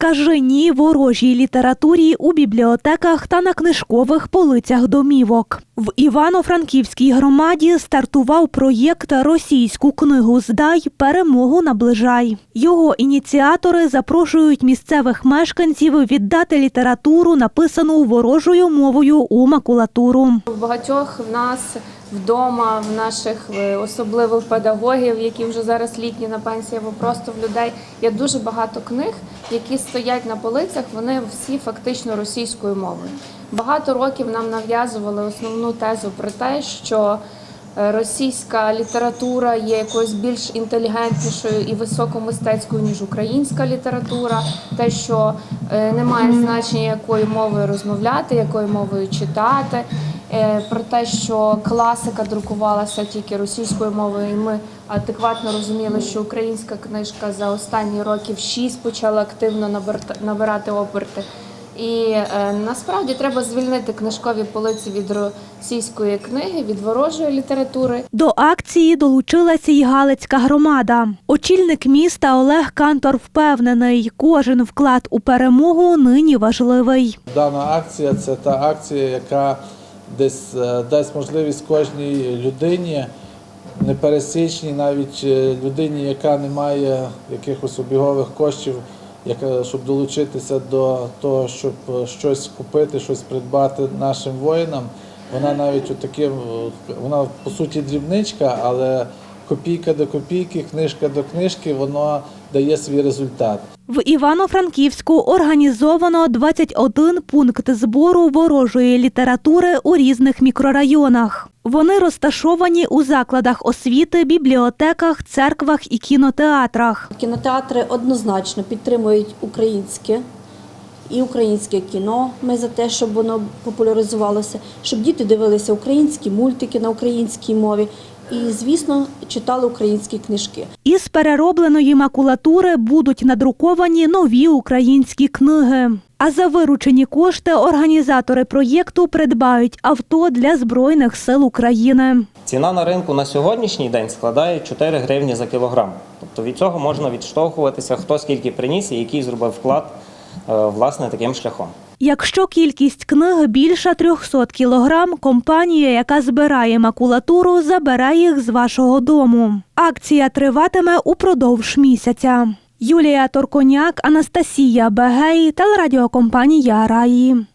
Скажи ворожій літературі у бібліотеках та на книжкових полицях домівок. В Івано-Франківській громаді стартував проєкт Російську книгу здай перемогу наближай. Його ініціатори запрошують місцевих мешканців віддати літературу, написану ворожою мовою у макулатуру. У багатьох в нас вдома, в наших е, особливо педагогів, які вже зараз літні на пенсії, або просто в людей є дуже багато книг, які стоять на полицях. Вони всі фактично російською мовою. Багато років нам нав'язували основну тезу про те, що е, російська література є якоюсь більш інтелігентнішою і високомистецькою, ніж українська література, те, що е, немає значення, якою мовою розмовляти, якою мовою читати, про те, що класика друкувалася тільки російською мовою, і ми адекватно розуміли, що українська книжка за останні років шість почала активно набирати оберти. І е, насправді треба звільнити книжкові полиці від російської книги, від ворожої літератури. До акції долучилася й Галицька громада. Очільник міста Олег Кантор впевнений, кожен вклад у перемогу нині важливий. Дана акція це та акція, яка десь е, дасть можливість кожній людині, непересічній, навіть е, людині, яка не має якихось обігових коштів, щоб долучитися до того, щоб е, щось купити, щось придбати нашим воїнам. Вона навіть отаким, вона по суті дрібничка, але копійка до копійки, книжка до книжки, воно дає свій результат. В Івано-Франківську організовано 21 пункт збору ворожої літератури у різних мікрорайонах. Вони розташовані у закладах освіти, бібліотеках, церквах і кінотеатрах. Кінотеатри однозначно підтримують українське і українське кіно. Ми за те, щоб воно популяризувалося, щоб діти дивилися українські мультики на українській мові і, звісно, читали українські книжки. Із переробленої макулатури будуть надруковані нові українські книги. А за виручені кошти організатори проєкту придбають авто для Збройних сил України. Ціна на ринку на сьогоднішній день складає 4 гривні за кілограм. Тобто від цього можна відштовхуватися, хто скільки приніс і який зробив вклад е, власне таким шляхом. Якщо кількість книг більша 300 кілограм, компанія, яка збирає макулатуру, забере їх з вашого дому. Акція триватиме упродовж місяця. Юлія Торконяк, Анастасія Бегей, телерадіокомпанія Раї.